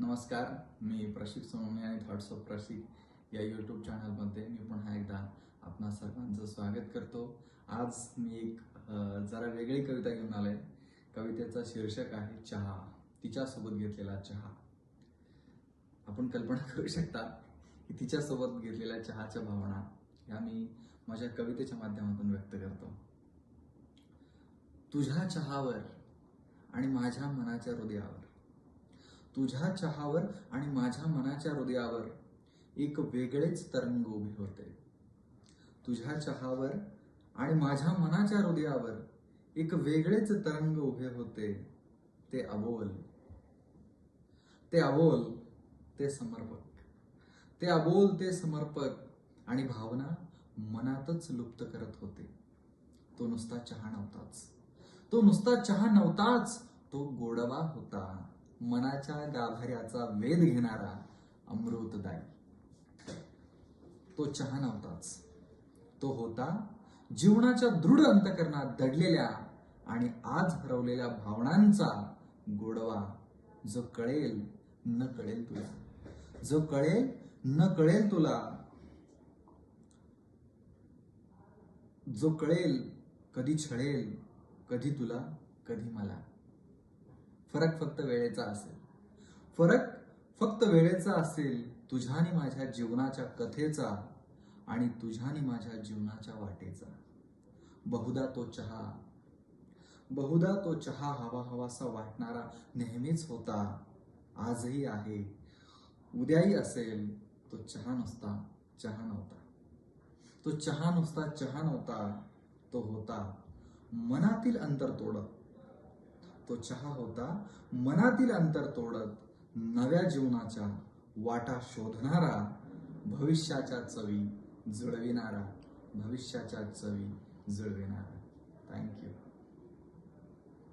नमस्कार मी प्रशिक सोनवणे आणि thoughts of Prashik या यूट्यूब चॅनलमध्ये मी पुन्हा एकदा आपणा सर्वांचं स्वागत करतो. आज मी एक जरा वेगळी कविता घेऊन आलोय. कवितेचा शीर्षक आहे चहा. तिच्यासोबत घेतलेला चहा. आपण कल्पना करू शकता की तिच्यासोबत घेतलेल्या चहाच्या भावना ह्या मी माझ्या कवितेच्या माध्यमातून व्यक्त करतो. तुझ्या चहावर आणि माझ्या मनाच्या हृदयावर तुझ्या चहावर आणि माझ्या मनाच्या हृदयावर एक वेगळेच तरंग उभे होते. तुझ्या चहावर आणि माझ्या मनाच्या हृदयावर एक वेगळेच तरंग उभे होते. ते अबोल. ते अबोल ते समर्पक. ते अबोल ते समर्पक आणि भावना मनातच लुप्त करत होते. तो नुसता चहा नव्हताच. तो नुसता चहा नव्हताच तो गोडवा होता. मनाच्या गाभाऱ्याचा वेध घेणारा अमृतदायी. तो चहा नव्हताच. तो होता जीवनाच्या दृढ अंतकरणात दडलेल्या आणि आज हरवलेल्या भावनांचा गोडवा. जो कळेल न कळेल तुला. जो कळेल न कळेल तुला. जो कळेल कधी छळेल कधी तुला कधी मला. फरक फक्त वेळेचा असेल. फरक फक्त वेळेचा असेल तुझ्याने माझ्या जीवनाच्या कथेचा आणि तुझ्याने माझ्या जीवनाच्या वाटेचा. बहुदा तो चहा बहुदा तो चहा हवा हवासा वाटणारा नेहमीच होता आजही आहे. उद्याही असेल तो चहा नुसता चहा नव्हता. तो चहा नुसता चहा नव्हता तो होता मनातील अंतर तोडत तो चहा होता. मनातील अंतर तोडत नव्या जीवनाच्या वाटा शोधणारा भविष्याच्या चवी जुळविणारा भविष्याच्या चवी जुळविणारा. थँक्यू